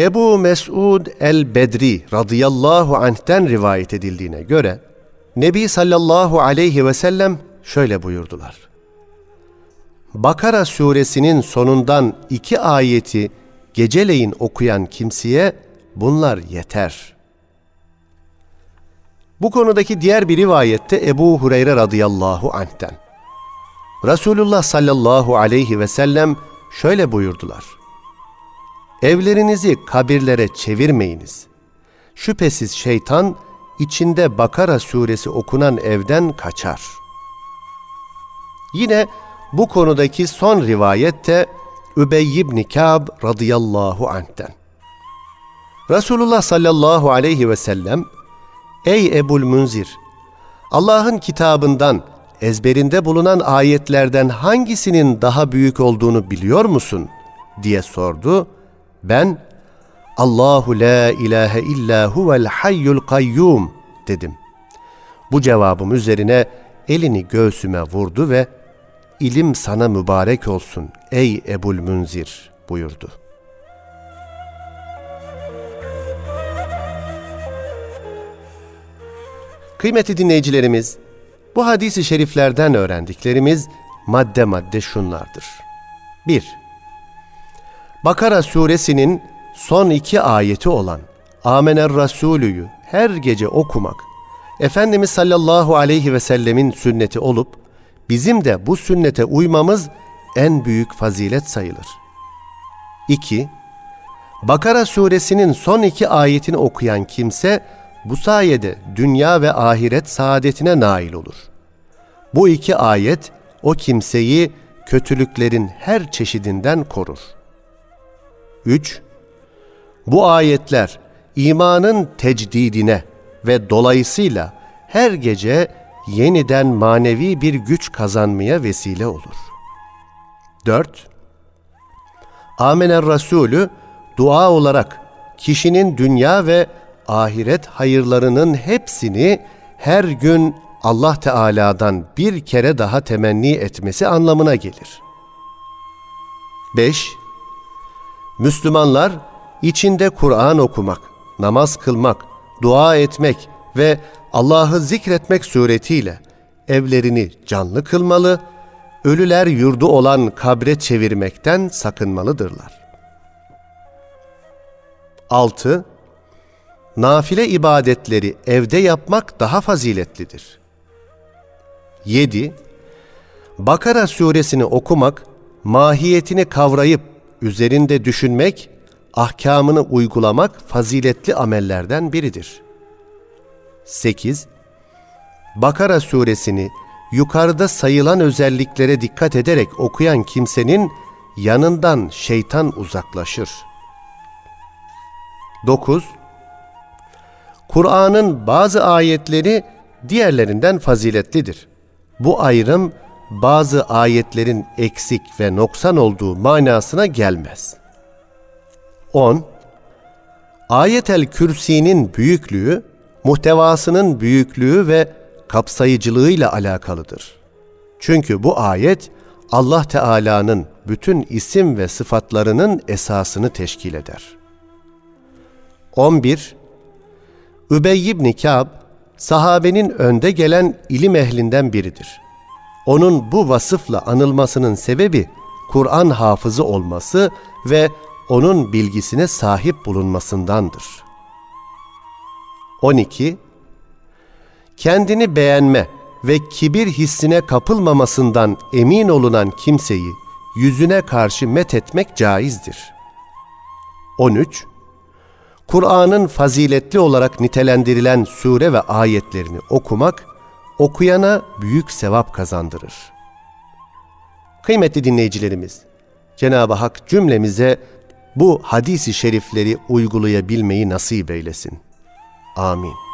Ebu Mesud el-Bedri radıyallahu anh'ten rivayet edildiğine göre Nebi sallallahu aleyhi ve sellem şöyle buyurdular. Bakara suresinin sonundan iki ayeti geceleyin okuyan kimseye bunlar yeter. Bu konudaki diğer bir rivayette Ebu Hureyre radıyallahu anh'ten. Resulullah sallallahu aleyhi ve sellem şöyle buyurdular. Evlerinizi kabirlere çevirmeyiniz. Şüphesiz şeytan içinde Bakara suresi okunan evden kaçar. Yine bu konudaki son rivayette Übey ibn Kâb radıyallahu anh'ten. Resulullah sallallahu aleyhi ve sellem, Ey Ebul Münzir! Allah'ın kitabından, ezberinde bulunan ayetlerden hangisinin daha büyük olduğunu biliyor musun? diye sordu. Ben, Allahu la ilahe illa huvel hayyul kayyum dedim. Bu cevabım üzerine elini göğsüme vurdu ve ilim sana mübarek olsun ey Ebul Münzir buyurdu. Kıymetli dinleyicilerimiz, bu hadisi şeriflerden öğrendiklerimiz madde madde şunlardır. 1. Bakara suresinin son iki ayeti olan Amener Rasulü'yü her gece okumak, Efendimiz sallallahu aleyhi ve sellemin sünneti olup, bizim de bu sünnete uymamız en büyük fazilet sayılır. 2. Bakara suresinin son iki ayetini okuyan kimse, bu sayede dünya ve ahiret saadetine nail olur. Bu iki ayet o kimseyi kötülüklerin her çeşidinden korur. 3. Bu ayetler imanın tecdidine ve dolayısıyla her gece yeniden manevi bir güç kazanmaya vesile olur. 4. Amener Resulü dua olarak kişinin dünya ve ahiret hayırlarının hepsini her gün Allah Teala'dan bir kere daha temenni etmesi anlamına gelir. 5. Müslümanlar içinde Kur'an okumak, namaz kılmak, dua etmek ve Allah'ı zikretmek suretiyle evlerini canlı kılmalı, ölüler yurdu olan kabre çevirmekten sakınmalıdırlar. 6. Nafile ibadetleri evde yapmak daha faziletlidir. 7. Bakara suresini okumak, mahiyetini kavrayıp üzerinde düşünmek, ahkamını uygulamak faziletli amellerden biridir. 8. Bakara suresini yukarıda sayılan özelliklere dikkat ederek okuyan kimsenin yanından şeytan uzaklaşır. 9. Kur'an'ın bazı ayetleri diğerlerinden faziletlidir. Bu ayrım bazı ayetlerin eksik ve noksan olduğu manasına gelmez. 10. Ayetel Kürsi'nin büyüklüğü, muhtevasının büyüklüğü ve kapsayıcılığıyla alakalıdır. Çünkü bu ayet Allah Teala'nın bütün isim ve sıfatlarının esasını teşkil eder. 11. Übey ibn Kâb, sahabenin önde gelen ilim ehlinden biridir. Onun bu vasıfla anılmasının sebebi Kur'an hafızı olması ve onun bilgisine sahip bulunmasındandır. 12. Kendini beğenme ve kibir hissine kapılmamasından emin olunan kimseyi yüzüne karşı met etmek caizdir. 13. Kur'an'ın faziletli olarak nitelendirilen sure ve ayetlerini okumak, okuyana büyük sevap kazandırır. Kıymetli dinleyicilerimiz, Cenab-ı Hak cümlemize bu hadisi şerifleri uygulayabilmeyi nasip eylesin. Amin.